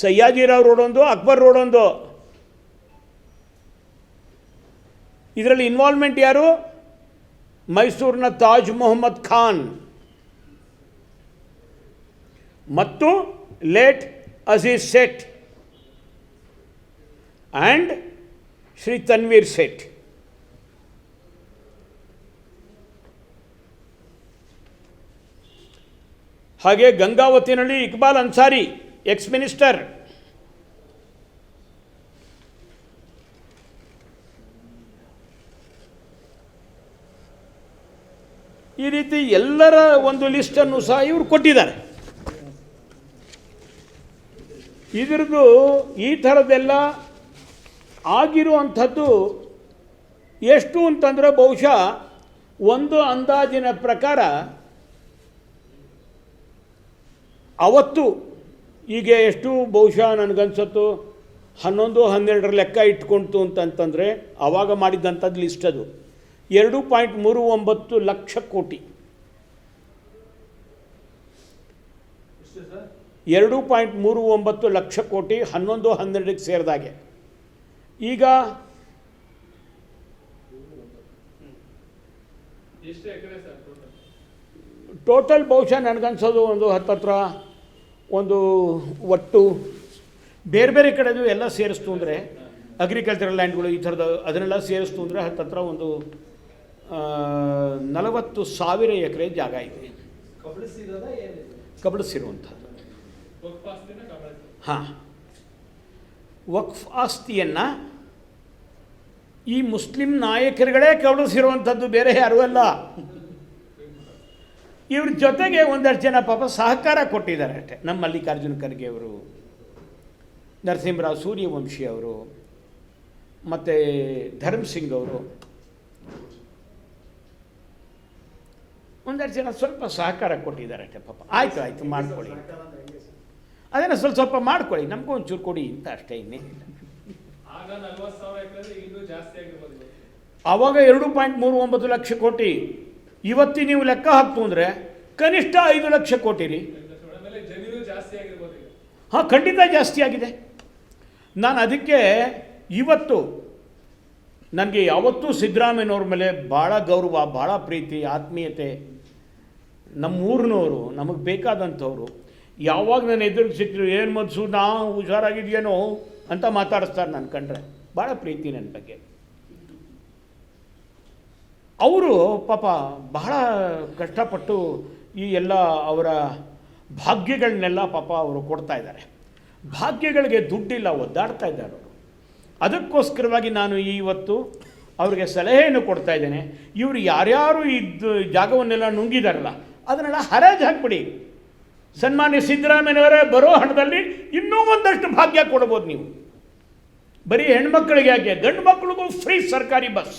Sayajirao road ಒಂದು Akbar road ಒಂದು ಇದರಲ್ಲಿ ಇನ್ವಾಲ್ವ್ಮೆಂಟ್ ಯಾರು? ಮೈಸೂರಿನ ತಾಜ್ ಮೊಹಮ್ಮದ್ ಖಾನ್. ಮತ್ತು ಲೇಟ್ ಅಜೀಜ್ ಸೇಠ್. ಆ್ಯಂಡ್ ಶ್ರೀ ತನ್ವೀರ್ ಸೆಟ್ ಹಾಗೆ ಗಂಗಾವತಿನಲ್ಲಿ ಇಕ್ಬಾಲ್ ಅನ್ಸಾರಿ ಎಕ್ಸ್ ಮಿನಿಸ್ಟರ್ ಈ ರೀತಿ ಎಲ್ಲರ ಒಂದು ಲಿಸ್ಟನ್ನು ಸಹ ಇವರು ಕೊಟ್ಟಿದ್ದಾರೆ. ಇದರದ್ದು ಈ ಥರದ್ದೆಲ್ಲ ಆಗಿರುವಂಥದ್ದು ಎಷ್ಟು ಅಂತಂದರೆ ಬಹುಶಃ ಒಂದು ಅಂದಾಜಿನ ಪ್ರಕಾರ ಅವತ್ತು ಈಗ ಎಷ್ಟು ಬಹುಶಃ ನನಗನ್ಸತ್ತು ಹನ್ನೊಂದು ಹನ್ನೆರಡರ ಲೆಕ್ಕ ಇಟ್ಕೊಂತು ಅಂತಂತಂದರೆ ಆವಾಗ ಮಾಡಿದ್ದಂಥದ್ದು ಲಿಸ್ಟ್ ಅದು. ಎರಡು ಪಾಯಿಂಟ್ ಮೂರು ಒಂಬತ್ತು ಲಕ್ಷ ಕೋಟಿ. ಎರಡು ಪಾಯಿಂಟ್ ಮೂರು ಒಂಬತ್ತು ಲಕ್ಷ ಕೋಟಿ ಹನ್ನೊಂದು ಹನ್ನೆರಡಕ್ಕೆ ಸೇರಿದಾಗೆ. ಈಗ ಟೋಟಲ್ ಬಹುಶಃ ನನಗನ್ಸೋದು ಒಂದು ಹತ್ತತ್ರ ಒಂದು ಒಟ್ಟು ಬೇರೆ ಬೇರೆ ಕಡೆದು ಎಲ್ಲ ಸೇರಿಸ್ತು ಅಂದರೆ ಅಗ್ರಿಕಲ್ಚರಲ್ ಲ್ಯಾಂಡ್ಗಳು ಈ ಥರದ ಅದನ್ನೆಲ್ಲ ಸೇರಿಸ್ತು ಅಂದರೆ ಹತ್ತತ್ರ ಒಂದು ನಲವತ್ತು ಸಾವಿರ ಎಕರೆ ಜಾಗ ಇದೆ. ಕಬಳಿಸಿರುವಂಥದ್ದು ಹಾಂ. ವಕ್ಫ್ ಆಸ್ತಿಯನ್ನು ಈ ಮುಸ್ಲಿಂ ನಾಯಕರುಗಳೇ ಕಬಳಿಸಿರುವಂಥದ್ದು ಬೇರೆ ಯಾರೂ ಅಲ್ಲ. ಇವ್ರ ಜೊತೆಗೆ ಒಂದಷ್ಟು ಜನ ಪಾಪ ಸಹಕಾರ ಕೊಟ್ಟಿದ್ದಾರೆ ಅಷ್ಟೇ. ನಮ್ಮ ಮಲ್ಲಿಕಾರ್ಜುನ ಖರ್ಗೆ ಅವರು ನರಸಿಂಹರಾವ್ ಸೂರ್ಯವಂಶಿ ಅವರು ಮತ್ತು ಧರ್ಮ್ ಸಿಂಗ್ ಅವರು. ಒಂದಷ್ಟು ಜನ ಸ್ವಲ್ಪ ಸಹಕಾರ ಕೊಟ್ಟಿದ್ದಾರೆ ಅಷ್ಟೇ ಪಾಪ. ಆಯಿತು ಆಯಿತು ಮಾಡ್ಕೊಳ್ಳಿ? ಅದನ್ನು ಸ್ವಲ್ಪ ಸ್ವಲ್ಪ ಮಾಡ್ಕೊಳ್ಳಿ. ನಮಗೂ ಒಂಚೂರು ಕೊಡಿ ಅಂತ ಅಷ್ಟೇ ಇನ್ನೇನಿಲ್ಲ. ಆವಾಗ ಎರಡು ಪಾಯಿಂಟ್ ಮೂರು ಒಂಬತ್ತು ಲಕ್ಷ ಕೋಟಿ. ಇವತ್ತಿ ನೀವು ಲೆಕ್ಕ ಹಾಕ್ತು ಅಂದರೆ ಕನಿಷ್ಠ ಐದು ಲಕ್ಷ ಕೋಟಿ ರೀ. ಹಾಂ, ಖಂಡಿತ ಜಾಸ್ತಿ ಆಗಿದೆ. ನಾನು ಅದಕ್ಕೆ ಇವತ್ತು ನನಗೆ ಯಾವತ್ತೂ ಸಿದ್ದರಾಮಯ್ಯನವ್ರ ಮೇಲೆ ಭಾಳ ಗೌರವ, ಭಾಳ ಪ್ರೀತಿ, ಆತ್ಮೀಯತೆ. ನಮ್ಮೂರಿನವರು, ನಮಗೆ ಬೇಕಾದಂಥವ್ರು. ಯಾವಾಗ ನಾನು ಎದುರು ಏನು ಮನ್ಸು ನಾ ಹುಷಾರಾಗಿದೆಯೇನೋ ಅಂತ ಮಾತಾಡಿಸ್ತಾರೆ ನನ್ನ ಕಂಡ್ರೆ. ಭಾಳ ಪ್ರೀತಿ ನನ್ನ ಬಗ್ಗೆ. ಅವರು ಪಾಪ ಬಹಳ ಕಷ್ಟಪಟ್ಟು ಈ ಎಲ್ಲ ಅವರ ಭಾಗ್ಯಗಳನ್ನೆಲ್ಲ ಪಾಪ ಅವರು ಕೊಡ್ತಾ ಇದ್ದಾರೆ. ಭಾಗ್ಯಗಳಿಗೆ ದುಡ್ಡಿಲ್ಲ, ಒದ್ದಾಡ್ತಾ ಇದ್ದಾರೆ ಅವರು. ಅದಕ್ಕೋಸ್ಕರವಾಗಿ ನಾನು ಇವತ್ತು ಅವರಿಗೆ ಸಲಹೆಯನ್ನು ಕೊಡ್ತಾ ಇದ್ದೇನೆ. ಇವರು ಯಾರ್ಯಾರು ಇದ್ದು ಜಾಗವನ್ನೆಲ್ಲ ನುಂಗಿದಾರಲ್ಲ, ಅದನ್ನೆಲ್ಲ ಹರಾಜು ಹಾಕ್ಬಿಡಿ. ಸನ್ಮಾನ್ಯ ಸಿದ್ದರಾಮಯ್ಯನವರೇ ಬರೋ ಹಣದಲ್ಲಿ ಇನ್ನೂ ಒಂದಷ್ಟು ಭಾಗ್ಯ ಕೊಡ್ಬೋದು ನೀವು. ಬರೀ ಹೆಣ್ಮಕ್ಳಿಗೆ ಯಾಕೆ? ಗಂಡು ಮಕ್ಕಳಿಗೂ ಫ್ರೀ ಸರ್ಕಾರಿ ಬಸ್